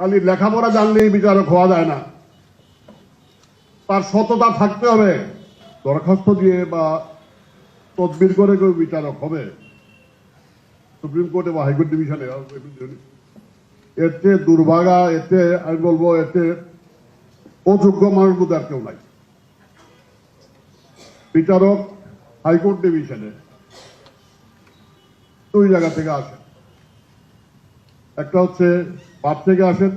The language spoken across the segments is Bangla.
খালি লেখাপড়া জানলেই বিচারক হওয়া যায় না। তার সততা থাকতে হবে, দরখাস্ত দিয়ে বা তদবির করে কেউ বিচারক হবে। সুপ্রিম কোর্টে বা হাইকোর্ট ডিভিশনে এর চেয়ে দুর্ভাগা এতে আমি বলব এতে অযোগ্য মানুষ আর কেউ নাই। বিচারক হাইকোর্ট ডিভিশনে দুই জায়গা থেকে আসে। একটা হচ্ছে পাপ থেকে আসেন।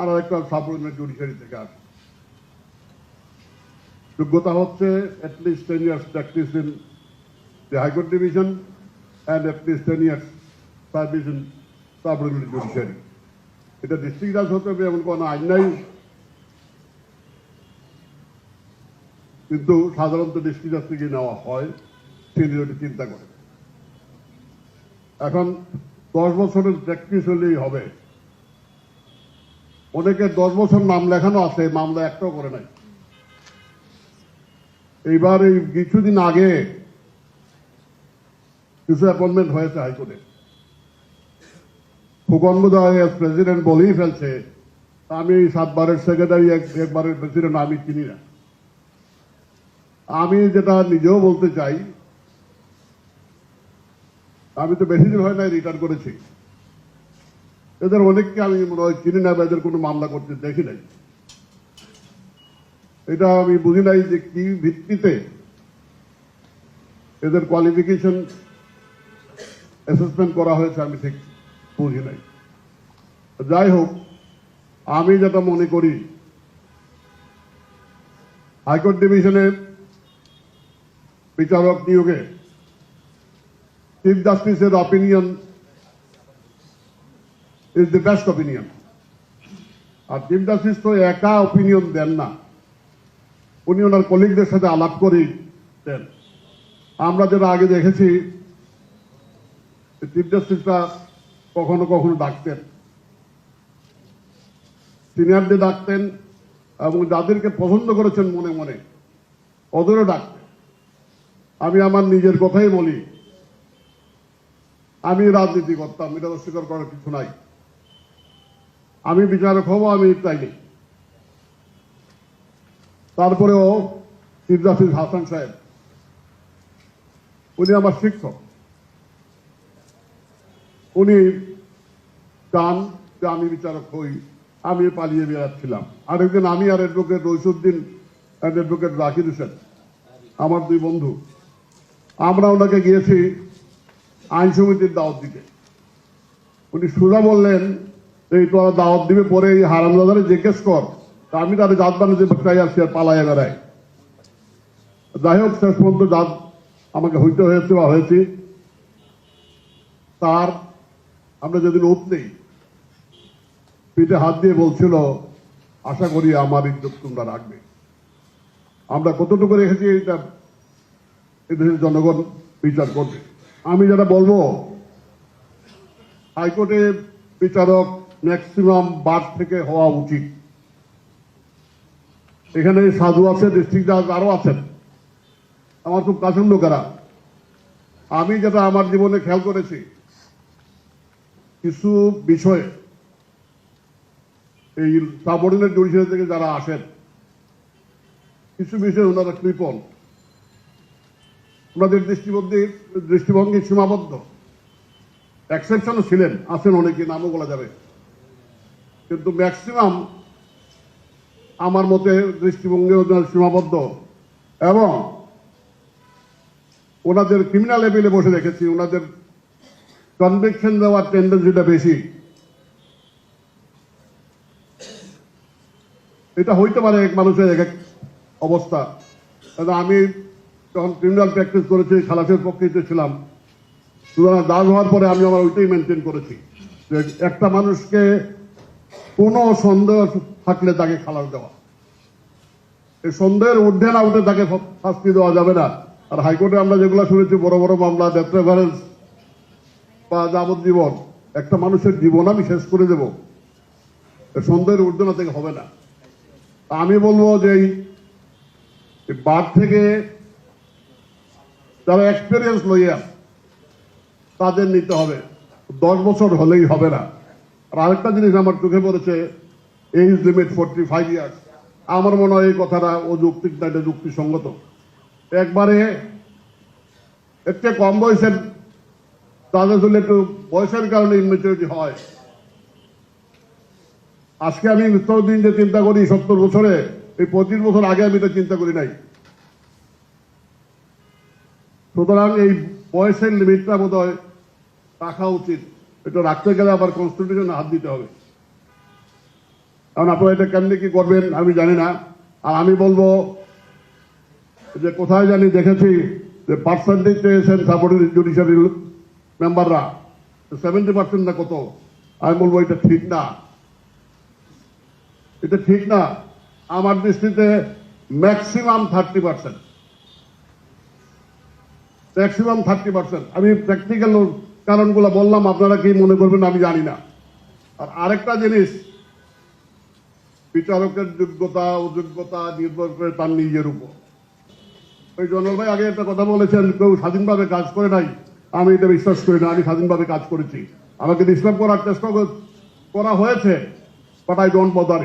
আর একটা সাবঅর্ডিনেট জুডিশিয়ারি থেকে আসেন। যোগ্যতা হচ্ছে at least ten years practice in Division and at least 10 years service in subordinate judiciary. এটা ডিস্ট্রিক্ট জাজ হতে হবে এমন কোনো আইন নাই। কিন্তু সাধারণত ডিস্ট্রিক্ট জাজ থেকে নেওয়া হয়। সিনিয়রিটি চিন্তা করে এখন দশ বছরের প্র্যাকটিস হলেই হবে। অনেকে দশ বছর নাম লেখানো আছে, মামলা একটাও করে নাই। এইবার এই কিছুদিন আগে কিছু অ্যাপয়েন্টমেন্ট হয়েছে হাইকোর্টে। ফুকন বোধহয় প্রেসিডেন্ট বলেই ফেলছে, আমি সাতবারের সেক্রেটারি একবারের প্রেসিডেন্ট আমি চিনি না। আমি যেটা নিজেও বলতে চাই আমি তো বেশি দিন হয় নাই রিটার্ন করেছি। এদের অনেককে আমি মনে হয় চিনি না বা এদের কোনো মামলা করতে দেখি নাই। এটা আমি বুঝি নাই যে কি ভিত্তিতে এদের কোয়ালিফিকেশন অ্যাসেসমেন্ট করা হয়েছে, আমি ঠিক বুঝি নাই। যাই হোক, আমি যেটা মনে করি, হাইকোর্ট ডিভিশনের বিচারক নিয়োগে চিফ জাস্টিসের opinion is the best opinion আর চিফ জাস্টিস তো একা অপিনিয়ন দেন না, উনি ওনার কলিগদের সাথে আলাপ করেই দেন। আমরা যেটা আগে দেখেছি চিফ কখনো কখনো ডাকতেন। সিনিয়রদের ডাকতেন এবং যাদেরকে পছন্দ করেছেন মনে মনে, ওদেরও ডাকতেন। আমি আমার নিজের কথাই বলি আমি রাজনীতি করতাম, এটা অস্বীকার করার কিছু নাই। আমি বিচারক হব, আমি চাইনি তারপরেও চিফ জাস্টিস হাসান সাহেব, উনি আমার শিক্ষক। উনি চান যে আমি বিচারক হই, আমি পালিয়ে বেড়াচ্ছিলাম। আরেকদিন আমি আর অ্যাডভোকেট রইসুদ্দিন অ্যাডভোকেট জাকির হোসেন, আমার দুই বন্ধু, আমরা ওনাকে গিয়েছি আইন সমিতির দাওয়াত দিতে। উনি সোজা বললেন, এই তোরা দাওয়াত দিবে, পরে এই হারামদাদারে জিজ্ঞেস কর। আমি তাদের জাত বানিয়ে চাই আসছি আর পালাইয়া বেড়াই। যাই হোক, শেষ পর্যন্ত জাত আমাকে হইতে হয়েছে বা হয়েছি, তার আমরা যেদিন ওত নেই পিঠে হাত দিয়ে বলছিল, আশা করি আমার ইজ্জত তোমরা রাখবে। আমরা কতটুকু রেখেছি, এটা এদেশের জনগণ বিচার করবে। আমি যেটা বলব, হাইকোর্টে বিচারক ম্যাক্সিমাম বার থেকে হওয়া উচিত। এখানে সাধু আছে, ডিস্ট্রিক্ট জাজ আরও আছেন। আমার খুব কাছের লোকেরা আমি যেটা আমার জীবনে খেয়াল করেছি, কিছু বিষয়ে এই সাবঅর্ডিনেট জুডিশিয়ারি থেকে যারা আসেন, কিছু বিষয়ে ওনারা কৃপণ। ওনাদের দৃষ্টিভঙ্গি দৃষ্টিভঙ্গি সীমাবদ্ধ। এক্সেপশনও ছিলেন, আছেন অনেকে, নামও বলা যাবে। কিন্তু ম্যাক্সিমাম আমার মতে দৃষ্টিভঙ্গি সীমাবদ্ধ। এবং ওনাদের ক্রিমিনাল লেভেলে বসে রেখেছি, ওনাদের কনভিকশন দেওয়ার টেন্ডেন্সিটা বেশি। এটা হইতে পারে এক মানুষের এক এক অবস্থা। আমি যখন ক্রিমিনাল প্র্যাকটিস করেছি খালাসের পক্ষে ছিলাম সুতরাং দাস হওয়ার পরে আমি আমার ওইটাই মেনটেন করেছি যে একটা মানুষকে কোনো সন্দেহ থাকলে তাকে খালাস দেওয়া। এই সন্দেহের ঊর্ধ্বে না উঠে তাকে শাস্তি দেওয়া যাবে না। আর হাইকোর্টে আমরা যেগুলো শুনেছি, বড় বড় মামলা ডেথ রেফারেন্স বা যাবজ্জীবন, একটা মানুষের জীবন আমি শেষ করে দেব। সন্দেহের ঊর্ধ্বে না থেকে হবে না। আমি বলব যে এই বার থেকে যারা এক্সপিরিয়েন্স লইয়া তাদের নিতে হবে। দশ বছর হলেই হবে না। আর আরেকটা জিনিস আমার চোখে পড়েছে age limit forty five years আমার মনে হয় এই কথাটা ও যৌক্তিক না, এটা যুক্তিসঙ্গত। একবারে একটু কম বয়সের, তাদের জন্য একটু বয়সের কারণে ইনমেচুরিটি হয়। আজকে আমি দিন যে চিন্তা করি, সত্তর বছরে, এই পঁচিশ বছর আগে আমি এটা চিন্তা করি নাই। সুতরাং এই বয়সের লিমিটটা বোধ হয় রাখা উচিত। এটা রাখতে গেলে আবার কনস্টিটিউশনে হাত দিতে হবে। কারণ আপনারা এটা কেমনি কি করবেন আমি জানি না। আর আমি বলব যে কোথায় জানি দেখেছি যে পার্সেন্টেজ চেয়েছেন সাবঅর্ডিনেট জুডিশিয়ারি মেম্বাররা সেভেন্টি পার্সেন্ট না কত? আমি বলব এটা ঠিক না। এটা ঠিক না। আমার দৃষ্টিতে maximum thirty percent maximum thirty percent আমি প্র্যাকটিক্যাল কারণগুলো বললাম, আপনারা কি মনে করবেন আমি জানি না। আর আরেকটা জিনিস, বিচারকের যোগ্যতা, অযোগ্যতা নির্ভর করে তার নিজের উপর। ওই জনল ভাই আগে একটা কথা বলেছেন, কেউ স্বাধীনভাবে কাজ করে নাই। আমি এটা বিশ্বাস করি না, আমি স্বাধীনভাবে কাজ করেছি। আমাকে ডিস্টার্ব করার চেষ্টা করা হয়েছে বাট আই ডোন্ট বদার